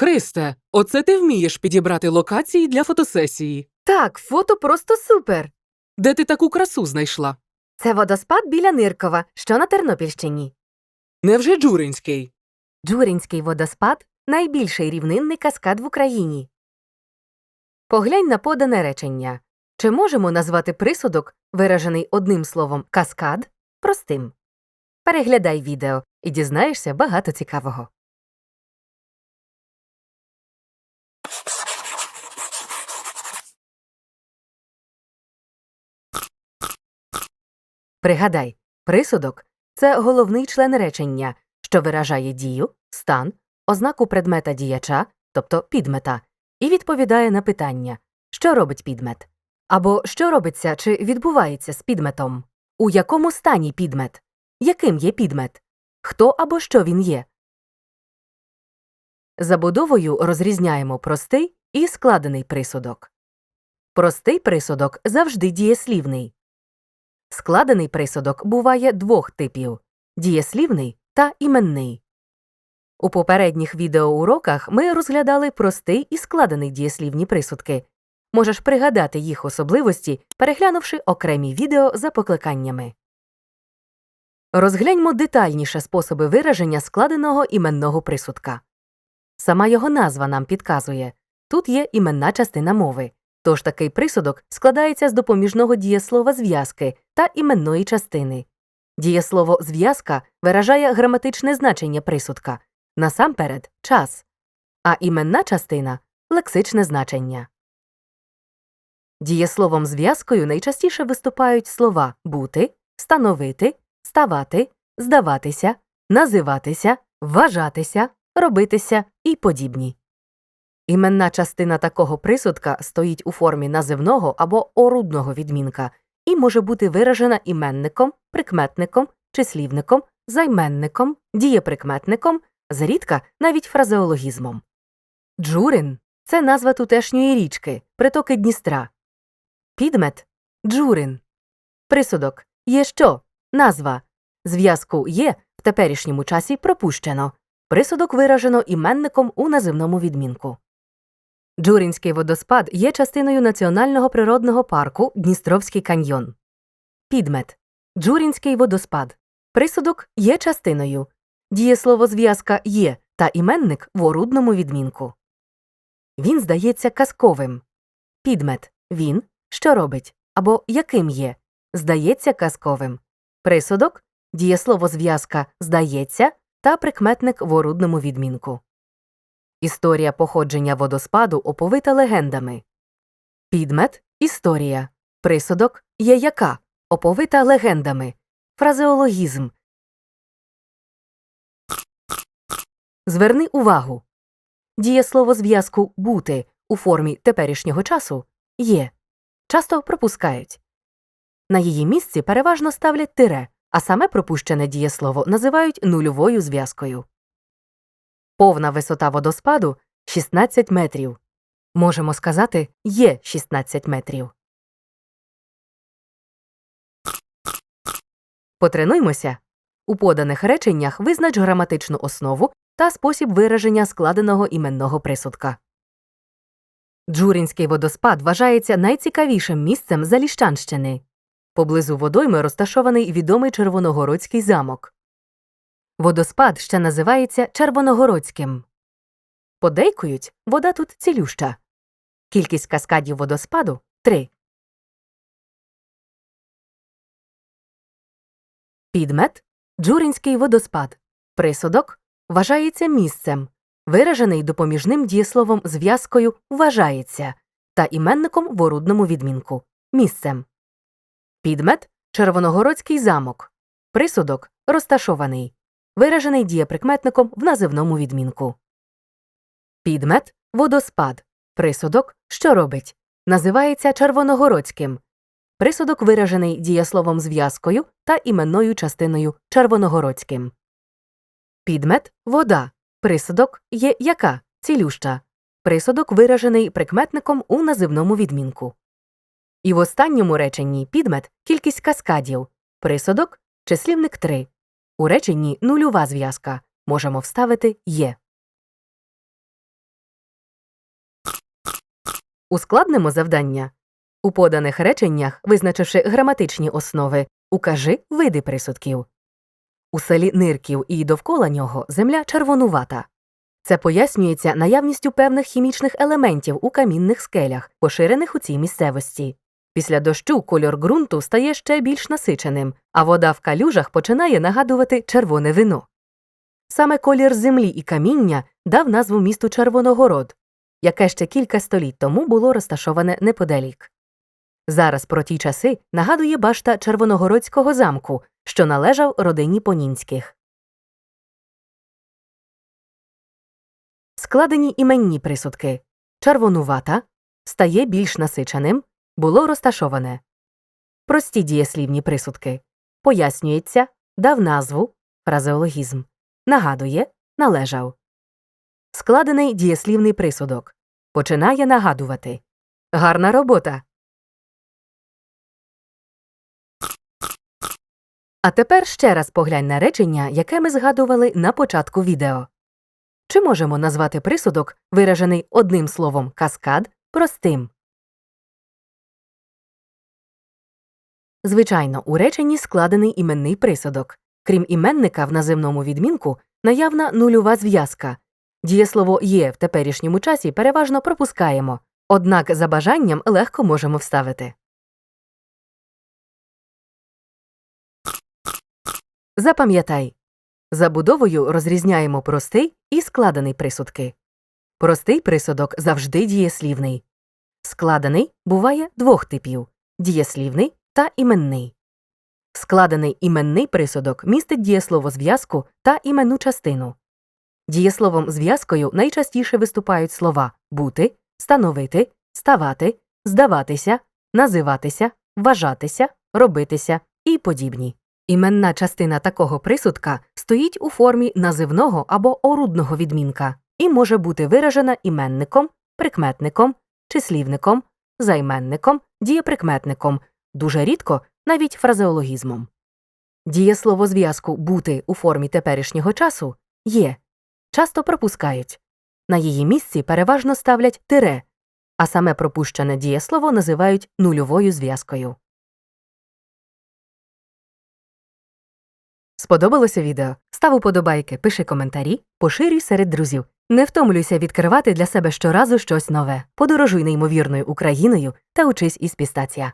Христе, оце ти вмієш підібрати локації для фотосесії. Так, фото просто супер. Де ти таку красу знайшла? Це водоспад біля Ниркова, що на Тернопільщині. Невже Джуринський? Джуринський водоспад найбільший рівнинний каскад в Україні. Поглянь на подане речення. Чи можемо назвати присудок, виражений одним словом каскад, простим? Переглядай відео і дізнаєшся багато цікавого. Пригадай, присудок це головний член речення, що виражає дію, стан, ознаку предмета діяча, тобто підмета, і відповідає на питання, що робить підмет, або що робиться чи відбувається з підметом, у якому стані підмет, яким є підмет, хто або що він є. Забудовою розрізняємо простий і складений присудок. Простий присудок завжди дієслівний. Складений присудок буває двох типів дієслівний та іменний. У попередніх відеоуроках ми розглядали простий і складений дієслівні присудки. Можеш пригадати їх особливості, переглянувши окремі відео за покликаннями. Розгляньмо детальніше способи вираження складеного іменного присудка. Сама його назва нам підказує тут є іменна частина мови. Тож такий присудок складається з допоміжного дієслова зв'язки та іменної частини. Дієслово зв'язка виражає граматичне значення присудка, насамперед час, а іменна частина лексичне значення. Дієсловом зв'язкою найчастіше виступають слова бути, становити, ставати, здаватися, називатися, вважатися, робитися і подібні. Іменна частина такого присудка стоїть у формі називного або орудного відмінка і може бути виражена іменником, прикметником, числівником, займенником, дієприкметником, зрідка навіть фразеологізмом. Джурин це назва тутешньої річки, притоки Дністра. Підмет Джурин. Присудок є що? Назва. Зв'язку є в теперішньому часі пропущено. Присудок виражено іменником у називному відмінку. Джуринський водоспад є частиною національного природного парку Дністровський каньйон. Підмет Джуринський водоспад. Присудок є частиною. Дієслово зв'язка є та іменник в орудному відмінку. Він здається казковим. Підмет він, що робить або яким є, здається казковим. Присудок дієслово зв'язка здається та прикметник в орудному відмінку. Історія походження водоспаду оповита легендами. Підмет історія. Присудок є яка оповита легендами. Фразеологізм. Зверни увагу. Дієслово зв'язку бути у формі теперішнього часу є. Часто пропускають. На її місці переважно ставлять тире, а саме пропущене дієслово називають нульовою зв'язкою. Повна висота водоспаду 16 метрів. Можемо сказати, є 16 метрів. Потренуймося. У поданих реченнях визнач граматичну основу та спосіб вираження складеного іменного присудка. Джурінський водоспад вважається найцікавішим місцем Заліщанщини. Поблизу водойми розташований відомий Червоногородський замок. Водоспад ще називається Червоногородським. Подейкують, вода тут цілюща. Кількість каскадів водоспаду три. Підмет Джуринський водоспад. Присудок вважається місцем, виражений допоміжним дієсловом зв'язкою вважається та іменником в орудному відмінку місцем. Підмет Червоногородський замок. Присудок розташований виражений дієприкметником в називному відмінку. Підмет водоспад. Присудок, що робить, називається червоногородським. Присудок виражений дієсловом зв'язкою та іменною частиною червоногородським. Підмет вода. Присудок є яка цілюща. Присудок виражений прикметником у називному відмінку. І в останньому реченні підмет кількість каскадів. Присудок числівник 3. У реченні нульова зв'язка. Можемо вставити є. Ускладнимо завдання. У поданих реченнях, визначивши граматичні основи, укажи види присудків. У селі Нирків і довкола нього земля червонувата. Це пояснюється наявністю певних хімічних елементів у камінних скелях, поширених у цій місцевості. Після дощу кольор ґрунту стає ще більш насиченим, а вода в калюжах починає нагадувати червоне вино. Саме колір землі і каміння дав назву місту Червоногород, яке ще кілька століть тому було розташоване неподалік. Зараз про ті часи нагадує башта Червоногородського замку, що належав родині Понінських. Складені іменні присудки червонувата стає більш насиченим, було розташоване. Прості дієслівні присудки пояснюється, дав назву фразеологізм, нагадує, належав. Складений дієслівний присудок починає нагадувати. Гарна робота. А тепер ще раз поглянь на речення, яке ми згадували на початку відео. Чи можемо назвати присудок, виражений одним словом каскад, простим? Звичайно, у реченні складений іменний присудок. Крім іменника в називному відмінку, наявна нульова зв'язка. Дієслово є в теперішньому часі переважно пропускаємо, однак за бажанням легко можемо вставити. Запам'ятай. Забудовою розрізняємо простий і складений присудки. Простий присудок завжди дієслівний. Складений буває двох типів дієслівний та іменний. Складений іменний присудок містить дієслово зв'язку та іменну частину. Дієсловом зв'язкою найчастіше виступають слова бути, становити, ставати, здаватися, називатися, вважатися, робитися і подібні. Іменна частина такого присудка стоїть у формі називного або орудного відмінка і може бути виражена іменником, прикметником, числівником, займенником, дієприкметником, дуже рідко навіть фразеологізмом. Дієслово зв'язку бути у формі теперішнього часу є, часто пропускають. На її місці переважно ставлять тире, а саме пропущене дієслово називають нульовою зв'язкою. Сподобалося відео? Став уподобайки, пиши коментарі, поширюй серед друзів. Не втомлюйся відкривати для себе щоразу щось нове. Подорожуй неймовірною Україною та учись із пістація.